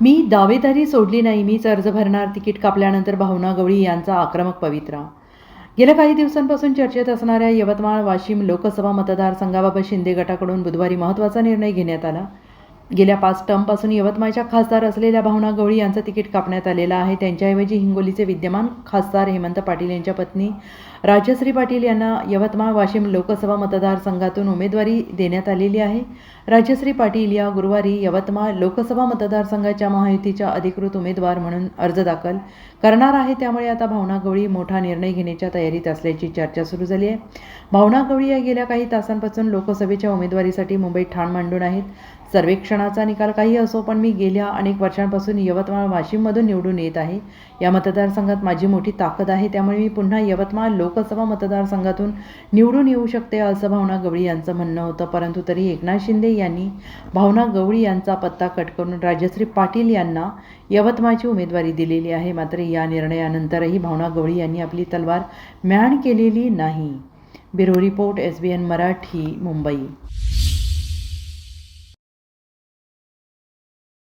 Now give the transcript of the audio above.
मी दावेदारी सोडली नाही मीच अर्ज भरणार तिकीट कापल्यानंतर भावना गवळी यांचा आक्रमक पवित्रा. गेल्या काही दिवसांपासून चर्चेत असणाऱ्या यवतमाळ वाशिम लोकसभा मतदारसंघाबाबत शिंदे गटाकडून बुधवारी महत्त्वाचा निर्णय घेण्यात आला. गेल्या पाच टर्मपासून यवतमाळच्या खासदार असलेल्या भावना गवळी यांचं तिकीट कापण्यात आलेलं आहे. त्यांच्याऐवजी हिंगोलीचे विद्यमान खासदार हेमंत पाटील यांच्या पत्नी राजश्री पाटील यांना यवतमाळ वाशिम लोकसभा मतदारसंघातून उमेदवारी देण्यात आलेली आहे. राजश्री पाटील या गुरुवारी यवतमाळ लोकसभा मतदारसंघाच्या महायुतीच्या अधिकृत उमेदवार म्हणून अर्ज दाखल करणार आहे. त्यामुळे आता भावना गवळी मोठा निर्णय घेण्याच्या तयारीत असल्याची चर्चा सुरू झाली आहे. भावना गवळी या गेल्या काही तासांपासून लोकसभेच्या उमेदवारीसाठी मुंबईत ठाण मांडून आहेत. सर्वेक्षणाचा निकाल काही असो पण मी गेल्या अनेक वर्षांपासून यवतमाळ वाशिममधून निवडून येत आहे. या मतदारसंघात माझी मोठी ताकद आहे त्यामुळे मी पुन्हा यवतमाळ लोकसभा मतदारसंघातून निवडून येऊ शकते असं भावना गवळी यांचं म्हणणं होतं. परंतु तरी एकनाथ शिंदे यांनी भावना गवळी यांचा पत्ता कट करून राजश्री पाटील यांना यवतमाळची उमेदवारी दिलेली आहे. मात्र या निर्णयानंतरही भावना गवळी यांनी आपली तलवार म्यान केलेली नाही. Bureau report S B N Marathi Mumbai.